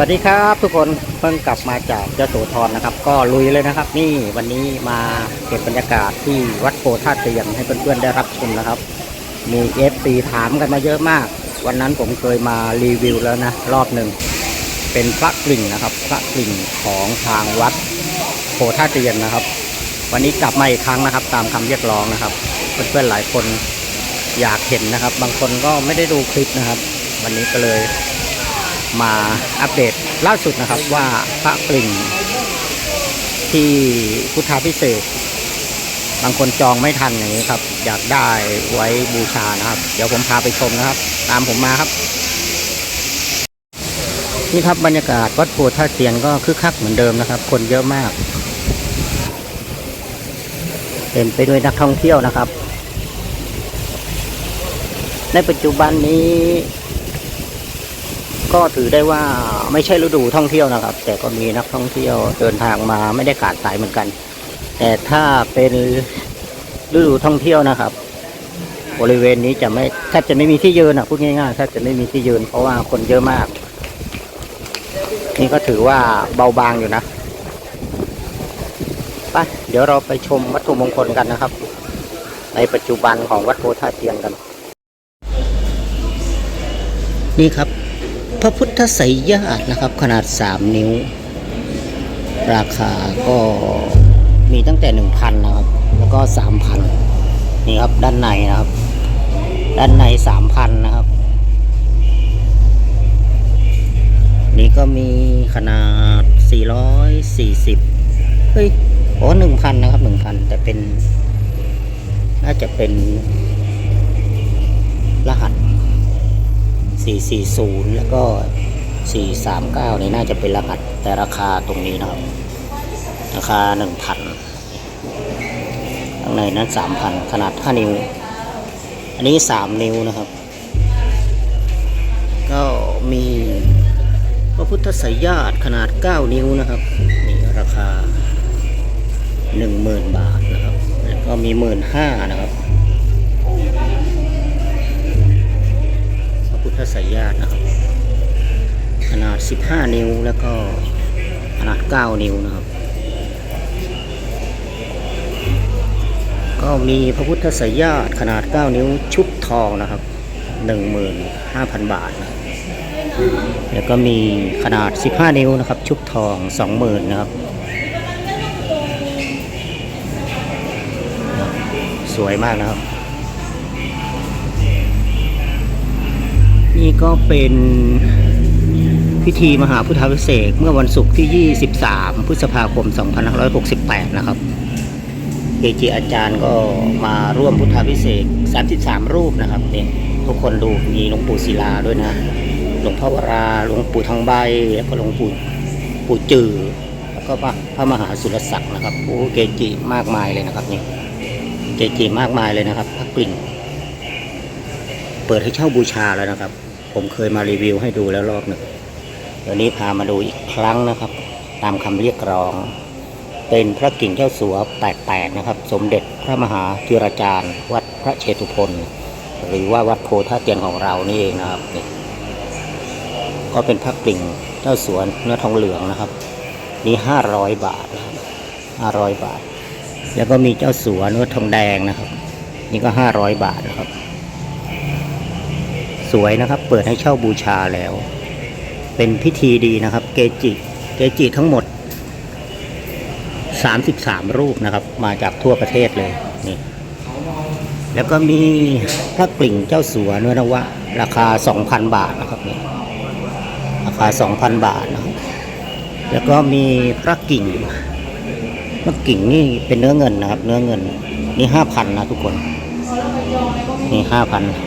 วัสดีครับทุกคนเพิ่งกลับมาจากยโสธรนะครับ ก็ลุยเลยนะครับ นี่วันนี้มาเก็บบรรยากาศที่วัดโพธาตุเตียงให้เพื่อนๆได้รับชมนะครับ มีเอฟซีถามกันมาเยอะมาก วันนั้นผมเคยมารีวิวแล้วนะ รอบหนึ่งเป็นพระกลิ่งนะครับ พระกลิ่งของทางวัดโพธาตุเตียงนะครับ วันนี้กลับมาอีกครั้งนะครับ ตามคำเรียกร้องนะครับ เพื่อนๆหลายคนอยากเห็นนะครับ บางคนก็ไม่ได้ดูคลิปนะครับ วันนี้ก็เลย มาอัปเดตล่าสุดนะครับว่าพระกลิ่งที่พุทธาพิเศษ บางคนจองไม่ทันอย่างนี้ครับ อยากได้ไว้บูชานะครับ เดี๋ยวผมพาไปชมนะครับ ตามผมมาครับ นี่ครับบรรยากาศวัดโพธาเตียนก็คึกคักเหมือนเดิมนะครับ คนเยอะมากเต็มไปด้วยนักท่องเที่ยวนะครับ ในปัจจุบันนี้ ก็ถือได้ว่าไม่ใช่ฤดูท่องเที่ยวนะครับ แต่ก็มีนักท่องเที่ยวเดินทางมาไม่ได้ขาดสายเหมือนกัน แต่ถ้าเป็นฤดูท่องเที่ยวนะครับ บริเวณนี้จะไม่แทบจะไม่มีที่ยืนอะพูดง่ายๆแทบจะไม่มีที่ยืน เพราะว่าคนเยอะมาก นี่ก็ถือว่าเบาบางอยู่นะไปเดี๋ยวเราไปชมวัตถุมงคลกันนะครับ ในปัจจุบันของวัดโพธาเตียงกัน นี่ครับ พระพุทธไสยญาตินะครับ ขนาด 3 นิ้ว ราคาก็มีตั้งแต่ 1,000 นะครับ แล้วก็ 3,000 นี่ครับ ด้านในนะครับ ด้านใน 3,000 นะครับ นี่ก็มีขนาด 440 เฮ้ยโอ้1,000 นะครับ 1,000 แต่เป็น น่าจะเป็นรหัส 440 แล้วก็ 439 นี่น่าจะเป็นรหัสแต่ราคาตรงนี้นะครับ ราคา 1,000ข้างในนั้น 3,000 ขนาด 5 นิ้ว อันนี้ 3 นิ้วนะครับ ก็มีพระพุทธไสยญาติขนาด 9 นิ้วนะครับ นี่ราคา 10,000 บาทนะครับ แล้วก็มี 15,000นะครับ พระพุทธไสยญาตินะครับ ขนาด 15 นิ้วแล้วก็ขนาด 9 นิ้วนะครับ ก็มีพระพุทธไสยญาติขนาด 9 นิ้วชุบทองนะครับ 15,000 บาทนะแล้วก็มีขนาด 15 นิ้วนะครับ ชุบทอง 20,000นะครับ สวยมากนะครับ นี่ก็เป็นพิธีมหาพุทธาพิเศษกเมื่อวันศุกร์ที่ 23 พฤษภาคม 2568 นะครับเกจิอาจารย์ก็มาร่วมพุทธาพิเศษก33 รูปนะครับเนี่ยทุกคนดูมีหลวงปู่ศิลาด้วยนะ หลวงพ่อวราหลวงปู่ทองใบแล้วก็หลวงปู่ปู่จือแล้วก็พระพระมหาสุรศักดิ์นะครับโอ้เกจิมากมายเลยนะครับนี่เกจิมากมายเลยนะครับพระกลิ่งเปิดให้เช่าบูชาแล้วนะครับ ผมเคยมารีวิวให้ดูแล้วรอบหนึ่งเดี๋ยวนี้พามาดูอีกครั้งนะครับ ตามคำเรียกร้อง เป็นพระกิ่งเจ้าสัว88นะครับ สมเด็จพระมหาจิราจารย์ วัดพระเชตุพนหรือว่าวัดโพธาเตียนของเรานี่เองนะครับนี่ก็เป็นพระกิ่งเจ้าสัวเนื้อทองเหลืองนะครับ นี่500บาทนะครับ500บาท แล้วก็มีเจ้าสัวเนื้อทองแดงนะครับ นี่ก็500บาทนะครับ สวยนะครับ เปิดให้เช่าบูชาแล้ว เป็นพิธีดีนะครับ เกจิเกจิทั้งหมด 33 รูปนะครับ มาจากทั่วประเทศเลยนี่แล้วก็มีพระกลิ่งเจ้าสัวเนื้อนวะ ราคา 2,000 บาทนะครับนี่ราคา 2,000 บาทนะครับแล้วก็มีพระกิ่งพระกิ่งนี่เป็นเนื้อเงินนะครับ เนื้อเงิน นี่5,000นะทุกคน นี่5,000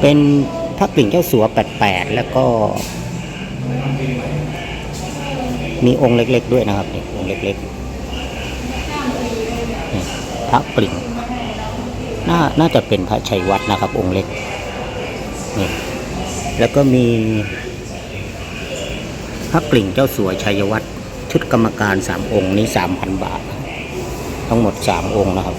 เป็นพระกลิ่งเจ้าสัว88แล้วก็ มีองค์เล็ก ๆ ด้วยนะครับนี่องค์เล็กๆนี่พระกลิ่งน่าน่าจะเป็นพระชัยวัดนะครับ องค์เล็กนี่แล้วก็มีพระกลิ่งเจ้าสัวชัยวัดชุดกรรมการสามองค์นี้สามพันบาท ทั้งหมดสามองค์นะครับ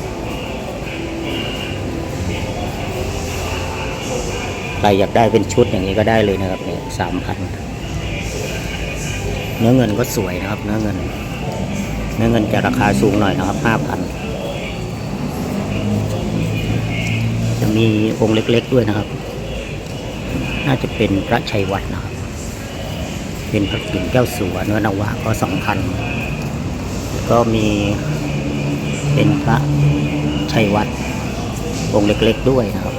ใครอยากได้เป็นชุดอย่างนี้ก็ได้เลยนะครับเนี่ยสามพันเนื้อเงินก็สวยนะครับ เนื้อเงิน เนื้อเงินจะราคาสูงหน่อยนะครับห้าพันจะมีองค์เล็ก ๆด้วยนะครับ น่าจะเป็นพระชัยวัดนะครับ เป็นพระกิ่งแก้วสัวเนื้อนวะก็สองพันก็มีเป็นพระชัยวัดองค์เล็ก ๆ ด้วยนะครับ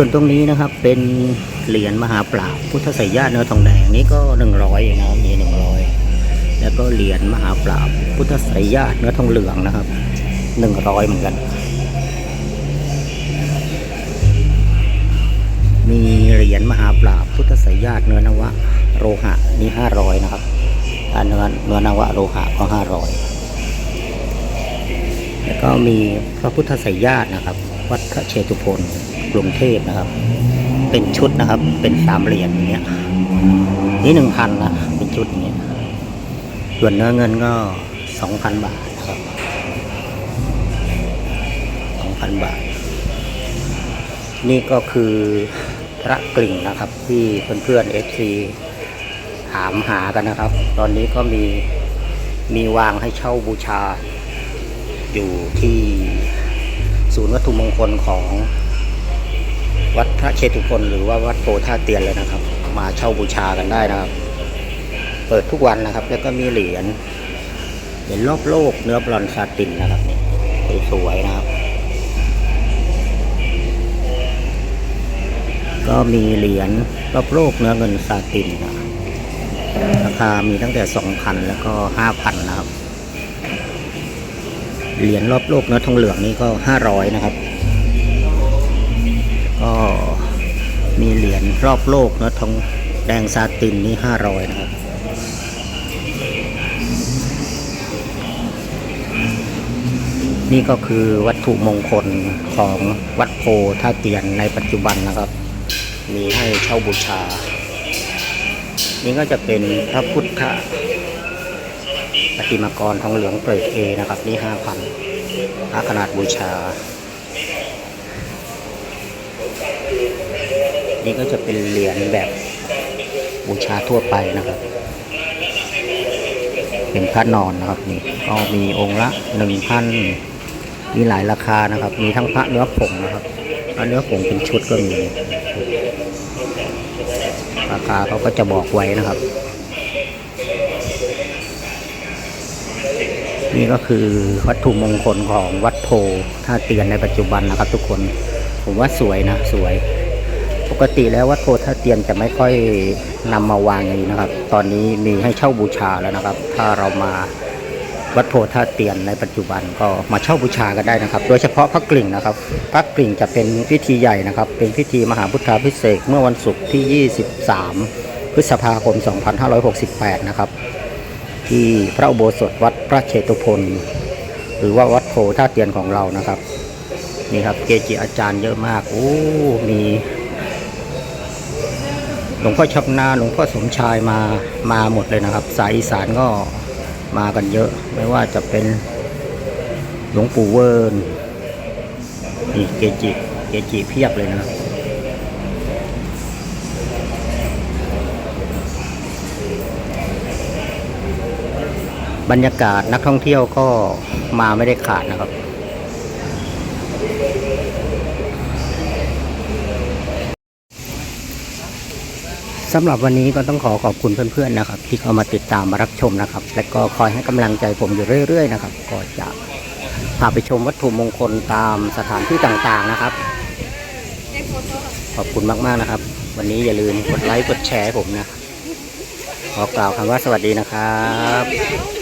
ส่วนตรงนี้นะครับเป็นเหรียญมหาปราบพุทธไสยญาติเนื้อทองแดงนี่ก็หนึ่งร้อยนะมีหนึ่งร้อยแล้วก็เหรียญมหาปราบพุทธไสยญาติเนื้อทองเหลืองนะครับหนึ่งร้อยเหมือนกัน มีเหรียญมหาปราบพุทธไสยญาติเนื้อนวะโลหะนี่ห้าร้อยนะครับเนื้อเนื้อนวะโลหะก็ห้าร้อย แล้วก็มีพระพุทธไสยญาตินะครับ วัดพระเชตุพนกรุงเทพนะครับ เป็นชุดนะครับ เป็นสามเหรียญอย่างเงี้ยนี่หนึ่งพันนะเป็นชุดอย่างเงี้ยส่วนเนื้อเงินก็สองพันบาทนะครับสองพันบาท นี่ก็คือพระกลิ่งนะครับ ที่เพื่อนๆเอฟซีถามหากันนะครับ ตอนนี้ก็มีมีวางให้เช่าบูชา อยู่ที่ศูนย์วัตถุมงคลของวัดพระเชตุพนหรือว่าวัดโพธาเตียนเลยนะครับ มาเช่าบูชากันได้นะครับ เปิดทุกวันนะครับ แล้วก็มีเหรียญเหรียญรอบโลกเนื้อบรอนซ์ซาตินนะครับนี่สวยๆนะครับ ก็มีเหรียญรอบโลกเนื้อเงินซาตินนะราคามีตั้งแต่ 2,000 แล้วก็ 5,000 นะครับ เหรียญรอบโลกเนื้อทองเหลืองนี่ก็500นะครับ ก็มีเหรียญรอบโลกเนื้อทองแดงซาตินนี่500นะครับนี่ก็คือวัตถุมงคลของวัดโพท่าเตียนในปัจจุบันนะครับ มีให้เช่าบูชา นี่ก็จะเป็นพระพุทธ ปฏิมากรทองเหลืองเกรดเอนะครับนี่ห้าพันพระขนาดบูชา นี่ก็จะเป็นเหรียญแบบบูชาทั่วไปนะครับ เป็นพระนอนนะครับนี่ก็มีองค์ละหนึ่งพันมีหลายราคานะครับ มีทั้งพระเนื้อผงนะครับพระเนื้อผงเป็นชุดก็มี ราคาเขาก็จะบอกไว้นะครับ นี่ก็คือวัตถุมงคลของวัดโพท่าเตียนในปัจจุบันนะครับ ทุกคนผมว่าสวยนะสวย ปกติแล้ววัดโพท่าเตียนจะไม่ค่อยนำมาวางอย่างนี้นะครับ ตอนนี้มีให้เช่าบูชาแล้วนะครับ ถ้าเรามาวัดโพท่าเตียนในปัจจุบันก็มาเช่าบูชากันได้นะครับ โดยเฉพาะพระกลิ่งนะครับพระกลิ่งจะเป็นพิธีใหญ่นะครับ เป็นพิธีมหาพุทธาพิเศษเมื่อวันศุกร์ที่ 23 พฤษภาคม 2568 นะครับ ที่พระอุโบสถวัดพระเชตุพนหรือว่าวัดโพท่าเตียนของเรานะครับ นี่ครับเกจิอาจารย์เยอะมากโอ้มีหลวงพ่อชับนาหลวงพ่อสมชายมามาหมดเลยนะครับ สายอีสานก็มากันเยอะ ไม่ว่าจะเป็นหลวงปู่เวิร์นนี่เกจิเกจิเพียบเลยนะครับ บรรยากาศนักท่องเที่ยวก็มาไม่ได้ขาดนะครับ สำหรับวันนี้ก็ต้องขอขอบคุณเพื่อนๆนะครับ ที่เข้ามาติดตามมารับชมนะครับ และก็คอยให้กำลังใจผมอยู่เรื่อยๆนะครับ ก็จะพาไปชมวัตถุมงคลตามสถานที่ต่างๆนะครับ ขอบคุณมากๆนะครับ วันนี้อย่าลืมกดไลค์กดแชร์ผมนะขอกล่าวคำว่าสวัสดีนะครับ